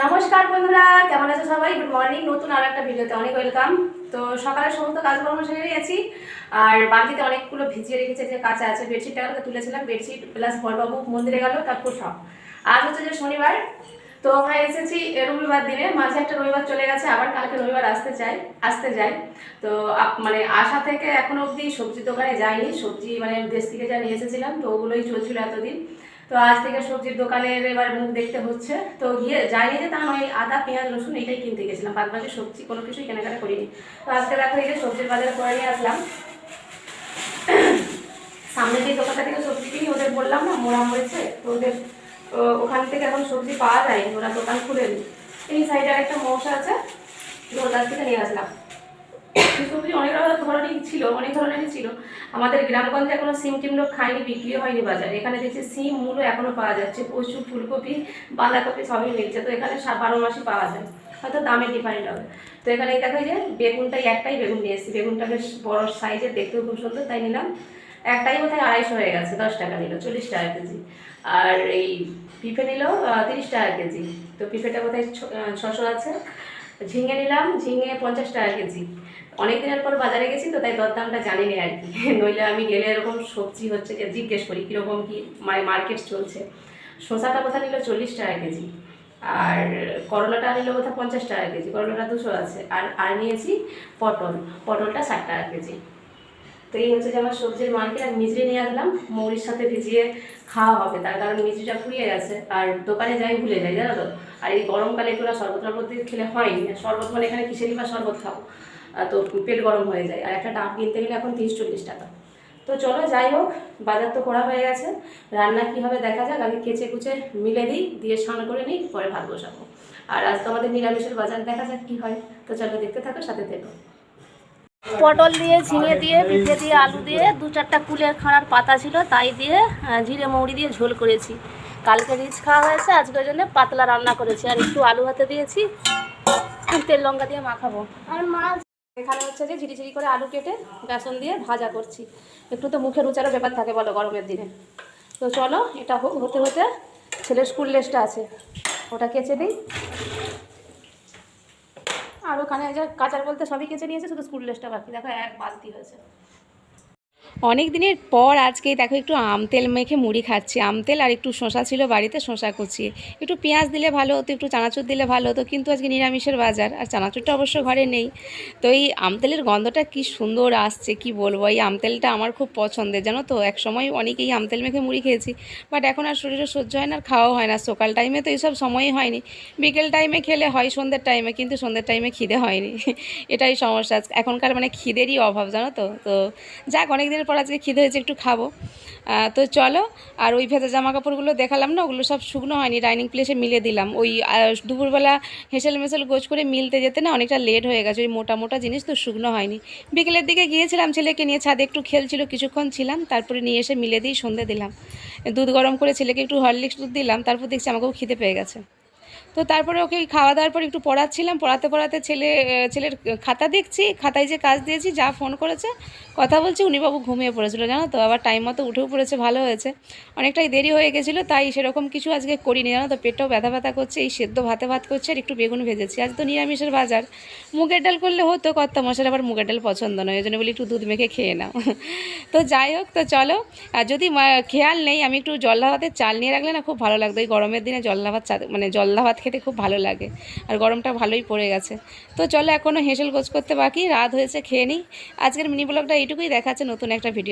নমস্কার বন্ধুরা, কেমন আছে সবাই? গুড মর্নিং নতুন আর একটা ভিডিওতে অনেক ওয়েলকাম তো সকালে সমস্ত কাজকর্ম সেরে গেছি, আর বালতিতে অনেকগুলো ভিজিয়ে রেখেছে যে কাঁচা আছে বেডশিটটা তুলেছিলাম বেডশিট প্লাস বড়বাবু মন্দিরে গেল, তারপর সব। আজ হচ্ছে যে শনিবার, তো আমরা এসেছি রবিবার দিনে, মাঝে একটা রবিবার চলে গেছে, আবার কালকে রবিবার আসতে চাই, আসতে যাই। তো মানে আসা থেকে এখনও অবধি সবজির দোকানে যাইনি, সবজি মানে দেশ থেকে যা নিয়ে এসেছিলাম, তো ওগুলোই চলছিল এতদিন। তো আজ থেকে সবজির দোকানের এবার মুখ দেখতে হচ্ছে। তো গিয়ে যাইনি যে তা নয়, আদা, পেঁয়াজ, রসুন এটাই কিনতে গেছিলাম। বাদ বাকি সবজি কোনো কিছুই কেনাকাটা করিনি। তো আজকে দেখো এই যে সবজির বাজার করে নিয়ে আসলাম। সামনে যে দোকানটা থেকে সবজি কিনি, ওদের বললাম না, মোড়া হয়েছে। তো ওদের ওখান থেকে এখন সবজি পাওয়া যায় ওরা দোকান খুলেনি। এই সাইডে একটা মশা আছে, তো কাছ থেকে নিয়ে আসলাম। সবজি অনেক রকম ধরনেরই ছিল, অনেক ধরনেরই ছিল। আমাদের গ্রামগঞ্জে এখনও সিম টিম লোক খায়নি বিক্রি হয়নি বাজারে। এখানে দেখছি সিম, মূলো এখনও পাওয়া যাচ্ছে। কচু, ফুলকপি, বাঁধাকপি সবই মিলছে তো এখানে বারো মাসই পাওয়া যায়। হয়তো দামে ডিফারেন্ট হবে। তো এখানে দেখো যে বেগুনটাই একটাই বেগুন নিয়ে এসেছি। বেগুনটা বেশ বড় সাইজের দেখতেও খুব সুন্দর, তাই নিলাম। একটাই বোধহয় আড়াইশো হয়ে গেছে, দশ টাকা নিল, চল্লিশ টাকা কেজি। আর এই পিঁপে নিল তিরিশ টাকা কেজি। তো পিঁপেটা ছ- ছশো আছে। ঝিঙে নিলাম, ঝিঙে পঞ্চাশ টাকা কেজি। অনেক দিনের পর বাজারে গেছি তো, তাই দরদামটা জানি না আর কি। নইলে আমি গেলে এরকম সবজি হচ্ছে যে জিজ্ঞেস করি কীরকম কি মানে মার্কেট চলছে। শসাটা কোথায় নিল চল্লিশ টাকা কেজি, আর করলাটা নিল কোথায় পঞ্চাশ টাকা কেজি, করলাটা দুশো আছে, আর আর নিয়েছি পটল, পটলটা ষাট টাকা কেজি। তো এই হচ্ছে যে আমার সবজির মার্কেট আর মিজরি নিয়ে আসলাম, মৌরির সাথে ভিজিয়ে খাওয়া হবে, তার কারণ মিজরিটা ফুরিয়ে গেছে, আর দোকানে যাই ভুলে যাই, জানো তো? আর এই গরমকালে না শরবত টরবত খেলে হয়নি শরবত মানে এখানে কিসেরই বা শরবত খাব? তো পেট গরম হয়ে যায়। আর একটা ডাব কিনতে গেলে এখন তিরিশ চল্লিশ টাকা। তো চলো যাই হোক বাজার তো করা হয়ে গেছে। রান্না কী হবে দেখা যাক আগে কেচে কুচে মিলে দিই দিয়ে স্নান করে নিই পরে ভাত বসাবো। আর আজ তো আমাদের নিরামিষের বাজার দেখা যাক কী হয়। তো চলো দেখতে থাকো সাথে থেকো। পটল দিয়ে ঝিঙে দিয়ে পিঁপড়ে দিয়ে আলু দিয়ে দু চারটা কুলের খাড়ার পাতা ছিল তাই দিয়ে জিরে মৌরি দিয়ে ঝোল করেছি। কালকে রিচ খাওয়া হয়েছে আজকে ওই জন্য পাতলা রান্না করেছি। আর একটু আলু হাতে দিয়েছি তেল লঙ্কা দিয়ে মাখাবো। আর মাছ এখানে হচ্ছে যে ঝিরি ঝিরি করে আলু কেটে বেসন দিয়ে ভাজা করছি। একটু তো মুখের রুচারও ব্যাপার থাকে বলো গরমের দিনে। তো চলো, এটা হতে হতে ছেলের স্কুল লেসটা আছে। ওটা কেচে দিই। আর ওখানে যা কাঁচার বলতে সবই কেচে নিয়েছে, শুধু স্কুল লেসটা বাকি। দেখো, এক বালতি হয়েছে। অনেক দিনের পর আজকে, দেখো, একটু আম তেল মেখে মুড়ি খাচ্ছি। আম তেল আর একটু শশা ছিল বাড়িতে শশা কুচিয়ে একটু পেঁয়াজ দিলে ভালো হতো, একটু চানাচুর দিলে ভালো হতো, কিন্তু আজকে নিরামিষের বাজার, আর চানাচুরটা অবশ্য ঘরে নেই। তো এই আম তেলের গন্ধটা কি সুন্দর আসছে, কি বলব? এই আম তেলটা আমার খুব পছন্দের, জানো তো? এক সময় অনেকেই আম তেল মেখে মুড়ি খেয়েছি, বাট এখন আর শরীরে সহ্য হয় না, আর খাওয়াও হয় না। সকাল টাইমে তো এইসব সময়ই হয়নি। বিকেল টাইমে খেলে হয়, সন্ধ্যের টাইমে কিন্তু সন্ধ্যের টাইমে খিদে হয়নি। এটাই সমস্যা। এখনকার মানে খিদেরই অভাব, জানো তো? তো যাক অনেক দিনের পর আজকে খিদে হয়েছে, একটু খাব। তো চলো, আর ওই ভেজা জামা কাপড়গুলো দেখালাম না, ওগুলো সব শুকনো হয়নি ডাইনিং প্লেসে মিলে দিলাম। ওই দুপুরবেলা হেসেল মেসেল গোছ করে মিলতে যেতে না অনেকটা লেট হয়ে গেছে, ওই মোটা মোটা জিনিস তো শুকনো হয়নি। বিকেলের দিকে গিয়েছিলাম, ছেলেকে নিয়ে ছাদে একটু খেলছিল, কিছুক্ষণ ছিলাম, তারপরে নিয়ে এসে মিলে দিয়ে সন্ধে দিলাম। দুধ গরম করে ছেলেকে একটু হরলিক্স দুধ দিলাম, তারপর দেখছি আমাকেও খিদে পেয়ে গেছে। তো তারপরে ওকে খাওয়া দাওয়ার পর একটু পড়াচ্ছিলাম, পড়াতে পড়াতে ছেলে ছেলের খাতা দেখছি, খাতায় যে কাজ দিয়েছি, যা ফোন করেছে, কথা বলছি উনি বাবু ঘুমিয়ে পড়েছিল, জানো তো? আবার টাইম মতো উঠেও পড়েছে, ভালো হয়েছে। অনেকটাই দেরি হয়ে গেছিল, তাই সেরকম কিছু আজকে করিনি, জানো তো? পেটটাও ব্যথা ব্যথা করছে, এই সেদ্ধ ভাতে ভাত করছে আর একটু বেগুন ভেজেছি। আজ তো নিরামিষের বাজার। মুগের ডাল করলে হতো, কর্তা মশার আবার মুগের ডাল পছন্দ নয়, ওই জন্য বলি একটু দুধ মেখে খেয়ে নাও। তো যাই হোক, তো চলো, আর যদি খেয়াল নেই, আমি একটু জল্লা ভাতের চাল নিয়ে রাখলে না খুব ভালো লাগতো, এই গরমের দিনে জল্লা ভাত চা- জল্লা ভাত খেতে খুব ভালো লাগে। আর গরমটা ভালোই পড়ে গেছে। তো চলো এখনও হেঁসেল গোছ করতে বাকি, রাত হয়েছে, খেয়ে নিই। আজকের মিনি ব্লগটা এইটুকুই দেখাচ্ছে, নতুন একটা ভিডিও